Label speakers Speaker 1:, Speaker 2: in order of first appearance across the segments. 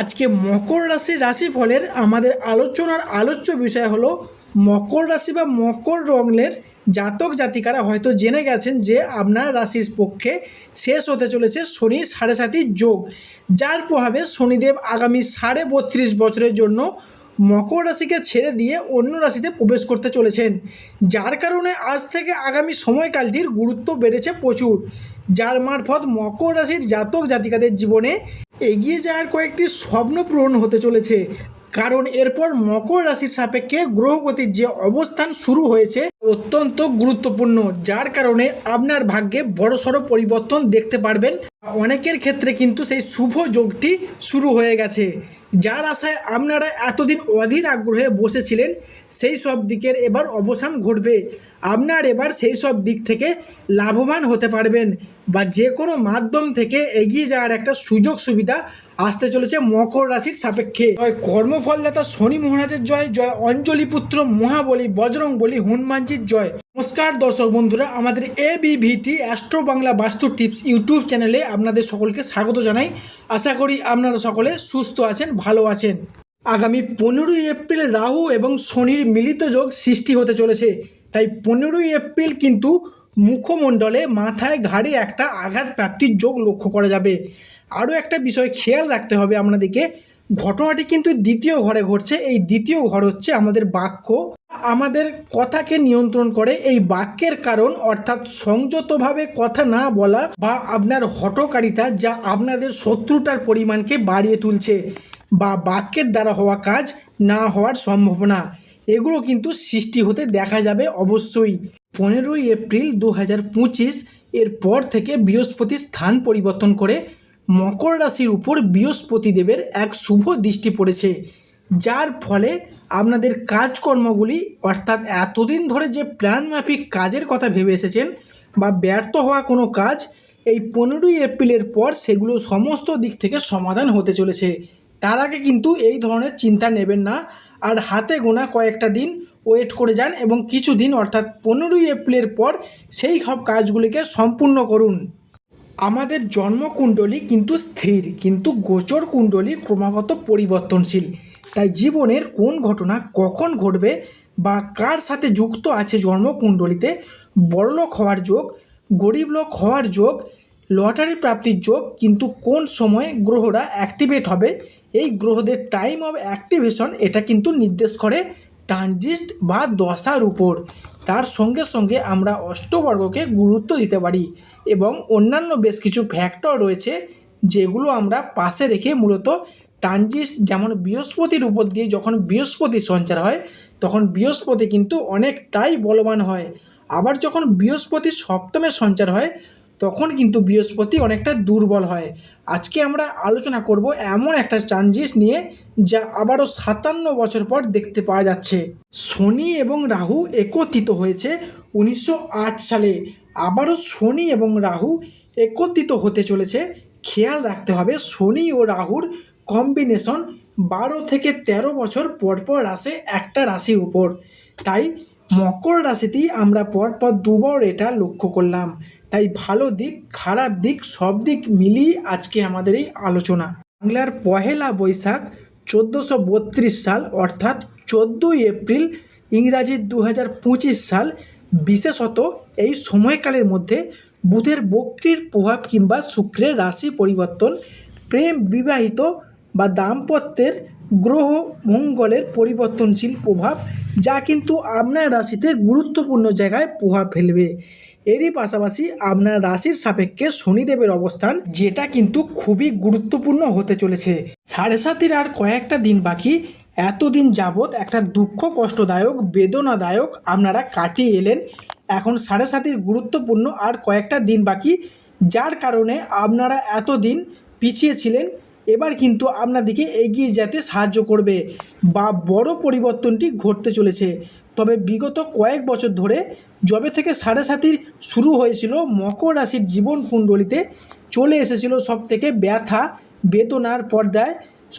Speaker 1: আজকে মকর রাশির রাশিফলের আমাদের আলোচনার আলোচ্য বিষয় হলো মকর রাশি বা মকর রঙের জাতক জাতিকারা হয়তো জেনে গেছেন যে আপনার রাশির পক্ষে শেষ হতে চলেছে শনি সাড়ে সাতির যোগ, যার প্রভাবে শনিদেব আগামী সাড়ে বত্রিশ বছরের জন্য মকর রাশিকে ছেড়ে দিয়ে অন্য রাশিতে প্রবেশ করতে চলেছেন। যার কারণে আজ থেকে আগামী সময়কালটির গুরুত্ব বেড়েছে প্রচুর, যার মারফত মকর রাশির জাতক জাতিকাদের জীবনে এগিয়ে যাওয়ার কয়েকটি স্বপ্ন পূরণ হতে চলেছে। কারণ এরপর মকর রাশির সাপেক্ষে গ্রহগতির যে অবস্থান শুরু হয়েছে, অত্যন্ত গুরুত্বপূর্ণ। যার কারণে আপনার ভাগ্যে বড়সড় পরিবর্তন দেখতে পারবেন। অনেকের ক্ষেত্রে কিন্তু সেই শুভ যোগটি শুরু হয়ে গেছে। যার আশায় আপনারা এতদিন অধীর আগ্রহে বসেছিলেন, সেই সব দিকের এবার অবসান ঘটবে। আপনার এবার সেই সব দিক থেকে লাভবান হতে পারবেন। বা যে কোনো মাধ্যম থেকে এগিয়ে যাওয়ার একটা সুযোগ সুবিধা আসতে চলেছে মকর রাশির সাপেক্ষে। জয় কর্মফলদাতা শনি মহারাজের জয় জয় অঞ্জলি পুত্র মহাবলী বজরং বলি হনুমানজির জয়। নমস্কার দর্শক বন্ধুরা, আমাদের এ বিভিটি অ্যাস্ট্রো বাংলা বাস্তু টিপস ইউটিউব চ্যানেলে আপনাদের সকলকে স্বাগত জানাই। আশা করি আপনারা সকলে সুস্থ আছেন, ভালো আছেন। আগামী পনেরোই এপ্রিল রাহু এবং শনির মিলিত যোগ সৃষ্টি হতে চলেছে। তাই পনেরোই এপ্রিল কিন্তু মুখমণ্ডলে মাথায় ঘাড়ে একটা আঘাত প্রাপ্তির যোগ লক্ষ্য করা যাবে। আরও একটা বিষয় খেয়াল রাখতে হবে আপনাদেরকে, ঘটনাটি কিন্তু দ্বিতীয় ঘরে ঘটছে। এই দ্বিতীয় ঘর হচ্ছে আমাদের বাক্য। আমাদের কথাকে নিয়ন্ত্রণ করে এই বাক্যের কারণ, অর্থাৎ সংযতভাবে কথা না বলা বা আপনার হটকারিতা যা আপনাদের শত্রুটার পরিমাণকে বাড়িয়ে তুলছে বা বাক্যের দ্বারা হওয়া কাজ না হওয়ার সম্ভাবনা, এগুলো কিন্তু সৃষ্টি হতে দেখা যাবে অবশ্যই। পনেরোই এপ্রিল দু হাজার পঁচিশ এর পর থেকে বৃহস্পতি স্থান পরিবর্তন করে মকর রাশির উপর বৃহস্পতি দেবের এক শুভ দৃষ্টি পড়েছে, যার ফলে আপনাদের কাজকর্মগুলি, অর্থাৎ এতদিন ধরে যে প্ল্যান মাফিক কাজের কথা ভেবে এসেছেন বা ব্যর্থ হওয়া কোনো কাজ, এই পনেরোই এপ্রিলের পর সেগুলো সমস্ত দিক থেকে সমাধান হতে চলেছে। তার আগে কিন্তু এই ধরনের চিন্তা নেবেন না, আর হাতে গোনা কয়েকটা দিন ওয়েট করে যান এবং কিছু দিন অর্থাৎ পনেরোই এপ্রিলের পর সেই সব কাজগুলিকে সম্পূর্ণ করুন। আমাদের জন্মকুণ্ডলী কিন্তু স্থির, কিন্তু গোচর কুণ্ডলী ক্রমাগত পরিবর্তনশীল। তাই জীবনের কোন ঘটনা কখন ঘটবে বা কার সাথে যুক্ত আছে জন্মকুণ্ডলীতে বড়লোক হওয়ার যোগ, গরিব লোক হওয়ার যোগ, লটারি প্রাপ্তির যোগ, কিন্তু কোন সময়ে গ্রহরা অ্যাক্টিভেট হবে, এই গ্রহদের টাইম অফ অ্যাক্টিভেশন এটা কিন্তু নির্দেশ করে ট্রানজিস্ট বা দশার উপর। তার সঙ্গে সঙ্গে আমরা অষ্টবর্গকে গুরুত্ব দিতে পারি এবং অন্যান্য বেশ কিছু ফ্যাক্টর রয়েছে যেগুলো আমরা পাশে রেখে মূলত ট্রানজিস্ট যেমন বৃহস্পতির উপর দিয়ে যখন বৃহস্পতি সঞ্চার হয়, তখন বৃহস্পতি কিন্তু অনেকটাই বলবান হয়। আবার যখন বৃহস্পতি সপ্তমে সঞ্চার হয় তখন কিন্তু বৃহস্পতি অনেকটা দুর্বল হয়। আজকে আমরা আলোচনা করব এমন একটা ট্রানজিট নিয়ে যা আবারও সাতান্ন বছর পর দেখতে পাওয়া যাচ্ছে। শনি এবং রাহু একত্রিত হয়েছে উনিশশো আট সালে। আবারও শনি এবং রাহু একত্রিত হতে চলেছে। খেয়াল রাখতে হবে, শনি ও রাহুর কম্বিনেশন বারো থেকে ১৩ বছর পরপর আসে একটা রাশির উপর। তাই মকর রাশিতেই আমরা পরপর দুবার এটা লক্ষ্য করলাম। তাই ভালো দিক, খারাপ দিক, সব দিক মিলিয়ে আজকে আমাদের এই আলোচনা। বাংলার পহেলা বৈশাখ চোদ্দোশো সাল, অর্থাৎ চোদ্দোই এপ্রিল ইংরাজি দু হাজার পঁচিশ সাল, বিশেষত এই সময়কালের মধ্যে বুধের বক্রির প্রভাব কিংবা শুক্রের রাশি পরিবর্তন, প্রেম বিবাহিত বা দাম্পত্যের গ্রহ মঙ্গলের পরিবর্তনশীল প্রভাব যা কিন্তু আপনার রাশিতে গুরুত্বপূর্ণ জায়গায় প্রভাব ফেলবে। এরই পাশাপাশি আপনার রাশির সাপেক্ষে শনিদেবের অবস্থান, যেটা কিন্তু খুবই গুরুত্বপূর্ণ হতে চলেছে। সাড়ে সাতের আর কয়েকটা দিন বাকি, এতদিন যাবৎ একটা দুঃখ কষ্টদায়ক, বেদনাদায়ক আপনারা কাটিয়ে এলেন। এখন সাড়ে সাতের গুরুত্বপূর্ণ আর কয়েকটা দিন বাকি, যার কারণে আপনারা এতদিন পিছিয়ে ছিলেন, এবার কিন্তু আপনাদিকে এগিয়ে যেতে সাহায্য করবে বা বড় পরিবর্তনটি ঘটতে চলেছে। তবে বিগত কয়েক বছর ধরে যবে থেকে সাড়ে সাতির শুরু হয়েছিল মকর রাশির জীবন কুণ্ডলিতে, চলে এসেছিল সব থেকে ব্যথা, বেদনার পর্যায়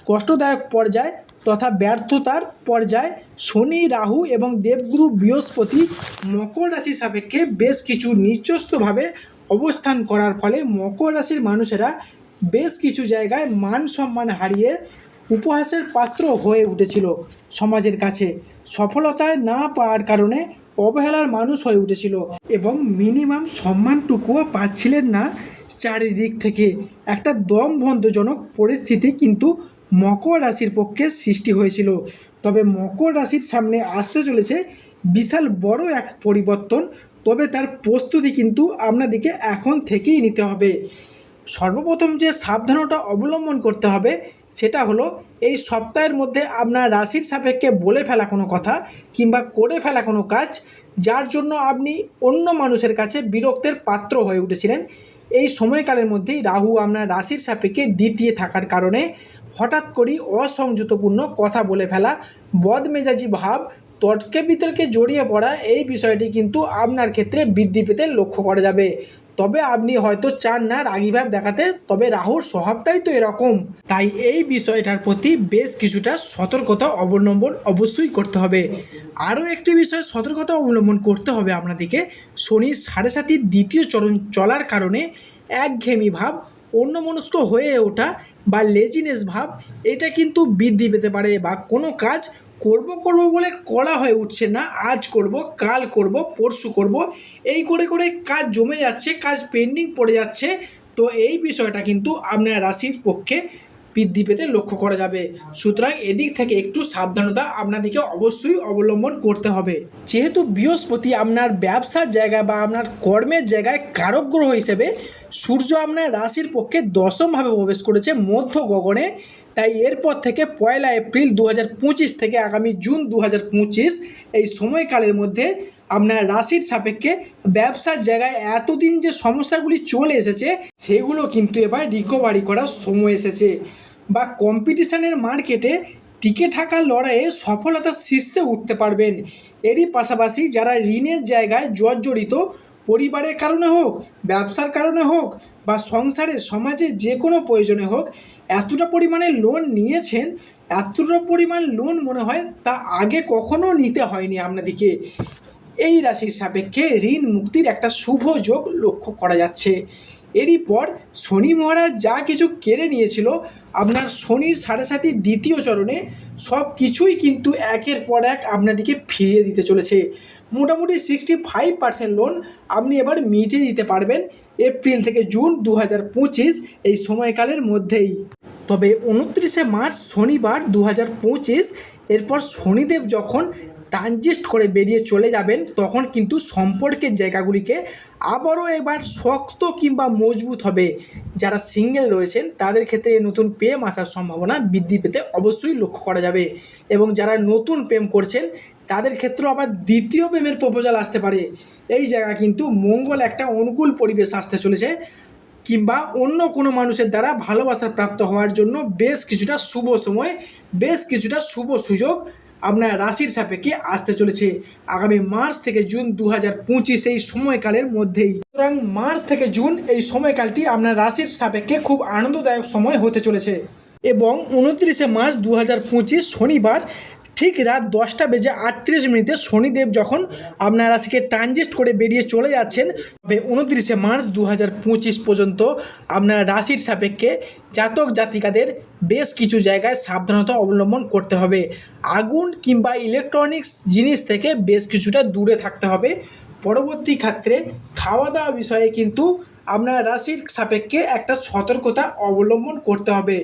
Speaker 1: কষ্টদায়ক পর্যায় তথা ব্যর্থতার পর্যায়। শনি, রাহু এবং দেবগুরু বৃহস্পতি মকর রাশির সাপেক্ষে বেশ কিছু নিচস্থভাবে অবস্থান করার ফলে মকর রাশির মানুষেরা বেশ কিছু জায়গায় মান সম্মান হারিয়ে উপহাসের পাত্র হয়ে উঠেছিল। সমাজের কাছে সফলতায় না পাওয়ার কারণে অবহেলার মানুষ হয়ে উঠেছিল এবং মিনিমাম সম্মানটুকুও পাচ্ছিলেন না চারিদিক থেকে। একটা দমবন্ধজনক পরিস্থিতি কিন্তু মকর রাশির পক্ষে সৃষ্টি হয়েছিল। তবে মকর রাশির সামনে আসতে চলেছে বিশাল বড় এক পরিবর্তন। তবে তার প্রস্তুতি কিন্তু আপনাদেরকে এখন থেকেই নিতে হবে। সর্বপ্রথম যে সাবধানতা অবলম্বন করতে হবে সেটা হলো এই সপ্তাহের মধ্যে আপনার রাশির সাপেক্ষে বলে ফেলা কোনো কথা কিংবা করে ফেলা কোনো কাজ, যার জন্য আপনি অন্য মানুষের কাছে বিরক্তের পাত্র হয়ে উঠেছিলেন। এই সময়কালের মধ্যেই রাহু আপনার রাশির সাপেক্ষে দ্বিতীয় থাকার কারণে হঠাৎ করেই অসংযতপূর্ণ কথা বলে ফেলা, বদমেজাজি ভাব, তর্কে বিতর্কে জড়িয়ে পড়া এই বিষয়টি কিন্তু আপনার ক্ষেত্রে বৃদ্ধি পেতে লক্ষ্য করা যাবে। তবে আপনি হয়তো চান না রাগিভাব দেখাতে, তবে রাহুর স্বভাবটাই তো এরকম। তাই এই বিষয়টার প্রতি বেশ কিছুটা সতর্কতা অবলম্বন অবশ্যই করতে হবে। আরও একটি বিষয়, সতর্কতা অবলম্বন করতে হবে আপনাদেরকে। শনির সাড়ে সাতির দ্বিতীয় চরণ চলার কারণে একঘেয়েমি ভাব, অন্যমনস্ক হয়ে ওঠা বা লেজিনেস ভাব, এটা কিন্তু বৃদ্ধি পেতে পারে বা কোনো কাজ করব করব বলে করা হয়ে উঠছে না, আজ করব, কাল করব, পরশু করব। এই করে করে কাজ জমে যাচ্ছে, কাজ পেন্ডিং পড়ে যাচ্ছে। তো এই বিষয়টা কিন্তু আপনার রাশির পক্ষে বৃদ্ধি পেতে লক্ষ্য করা যাবে। সুতরাং এদিক থেকে একটু সাবধানতা আপনাদেরকে অবশ্যই অবলম্বন করতে হবে। যেহেতু বৃহস্পতি আপনার ব্যবসার জায়গায় বা আপনার কর্মের জায়গায় কারক গ্রহ হিসেবে সূর্য আপনার রাশির পক্ষে দশমভাবে প্রবেশ করেছে মধ্য গগনে। তাই এরপর থেকে পয়লা এপ্রিল দু হাজার পঁচিশ থেকে আগামী জুন দু হাজার পঁচিশ এই সময়কালের মধ্যে আপনার রাশির সাপেক্ষে ব্যবসার জায়গায় এতদিন যে সমস্যাগুলি চলে এসেছে, সেগুলো কিন্তু এবার রিকভারি করার সময় এসেছে। বা কম্পিটিশানের মার্কেটে টিকে থাকার লড়াইয়ে সফলতার শীর্ষে উঠতে পারবেন। এরই পাশাপাশি যারা ঋণের জায়গায় জর্জরিত পরিবারের কারণে হোক, ব্যবসার কারণে হোক বা সংসারে, সমাজে যে কোনো প্রয়োজনে হোক, এতটা পরিমাণে লোন নিয়েছেন, এতটা পরিমাণ লোন মনে হয় তা আগে কখনো নিতে হয়নি আপনাদেরকে এই রাশির সাপেক্ষে ঋণ মুক্তির একটা শুভ যোগ লক্ষ্য করা যাচ্ছে। এরই পর শনি মহারাজ যা কিছু কেড়ে নিয়েছিল, আপনার শনির সাড়ে সাথে দ্বিতীয় চরণে সব কিছুই কিন্তু একের পর এক আপনাদেরকে ফিরিয়ে দিতে চলেছে। মোটামুটি সিক্সটি ফাইভ পার্সেন্ট লোন আপনি এবার মিটিয়ে দিতে পারবেন এপ্রিল থেকে জুন দু হাজার পঁচিশ এই সময়কালের মধ্যেই। তবে উনত্রিশে মার্চ শনিবার দু হাজার পঁচিশ, এরপর শনিদেব যখন ট্রানজিস্ট করে বেরিয়ে চলে যাবেন, তখন কিন্তু সম্পর্কের জায়গাগুলিকে আবারও এবার শক্ত কিংবা মজবুত হবে। যারা সিঙ্গেল রয়েছেন, তাদের ক্ষেত্রে নতুন প্রেম আসার সম্ভাবনা বৃদ্ধি পেতে অবশ্যই লক্ষ্য করা যাবে। এবং যারা নতুন প্রেম করছেন তাদের ক্ষেত্রেও আবার দ্বিতীয় প্রেমের প্রপোজাল আসতে পারে। এই জায়গা কিন্তু মঙ্গল একটা অনুকূল পরিবেশ আসতে চলেছে কিংবা অন্য কোনো মানুষের দ্বারা ভালোবাসার প্রাপ্ত হওয়ার জন্য বেশ কিছুটা শুভ সময়, বেশ কিছুটা শুভ সুযোগ আপনার রাশির সাপেক্ষে আসতে চলেছে। আগামী মার্চ থেকে জুন দু হাজার পঁচিশ এই সময়কালের মধ্যেই। সুতরাং মার্চ থেকে জুন এই সময়কালটি আপনার রাশির সাপেক্ষে খুব আনন্দদায়ক সময় হতে চলেছে। এবং উনত্রিশে মার্চ দু হাজার পঁচিশ শনিবার ঠিক রাত দশটা বেজে আটত্রিশ মিনিটে শনিদেব যখন আপনার রাশিকে ট্রানজিস্ট করে বেরিয়ে চলে যাচ্ছেন, তবে উনত্রিশে মার্চ দু হাজার পঁচিশ পর্যন্ত আপনার রাশির সাপেক্ষে জাতক জাতিকাদের বেশ কিছু জায়গায় সাবধানতা অবলম্বন করতে হবে। আগুন কিংবা ইলেকট্রনিক্স জিনিস থেকে বেশ কিছুটা দূরে থাকতে হবে। পরবর্তী ক্ষেত্রে খাওয়া দাওয়া বিষয়ে কিন্তু আপনার রাশির সাপেক্ষে একটা সতর্কতা অবলম্বন করতে হবে।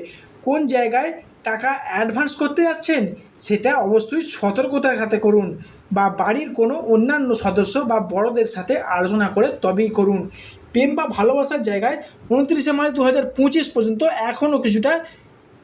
Speaker 1: কোন জায়গায় টাকা অ্যাডভান্স করতে যাচ্ছেন, সেটা অবশ্যই সতর্কতার খাতে করুন বা বাড়ির কোনো অন্যান্য সদস্য বা বড়দের সাথে আলোচনা করে তবেই করুন। প্রেম বা ভালোবাসার জায়গায় উনত্রিশে মার্চ দু হাজার পঁচিশ পর্যন্ত এখনও কিছুটা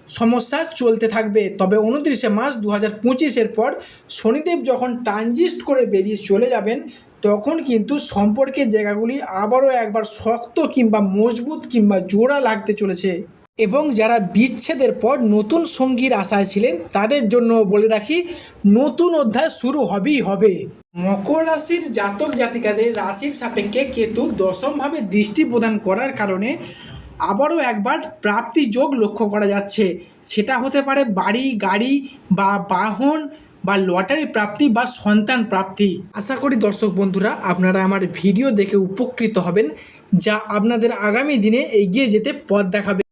Speaker 1: সমস্যা চলতে থাকবে। তবে উনত্রিশে মার্চ দু হাজার পঁচিশের পর শনিদেব যখন ট্রানজিস্ট করে বেরিয়ে চলে যাবেন, তখন কিন্তু সম্পর্কের জায়গাগুলি আবারও একবার শক্ত কিংবা মজবুত কিংবা জোড়া লাগতে চলেছে। এবং যারা বিচ্ছেদের পর নতুন সঙ্গীর আশায় ছিলেন, তাদের জন্য বলে রাখি, নতুন অধ্যায় শুরু হবেই হবে। মকর রাশির জাতক জাতিকাদের রাশির সাপেক্ষে কেতু দশমভাবে দৃষ্টি প্রদান করার কারণে আবারও একবার প্রাপ্তি যোগ লক্ষ্য করা যাচ্ছে। সেটা হতে পারে বাড়ি, গাড়ি বা বাহন বা লটারি প্রাপ্তি বা সন্তান প্রাপ্তি। আশা করি দর্শক বন্ধুরা, আপনারা আমার ভিডিও দেখে উপকৃত হবেন, যা আপনাদের আগামী দিনে এগিয়ে যেতে পথ দেখাবে।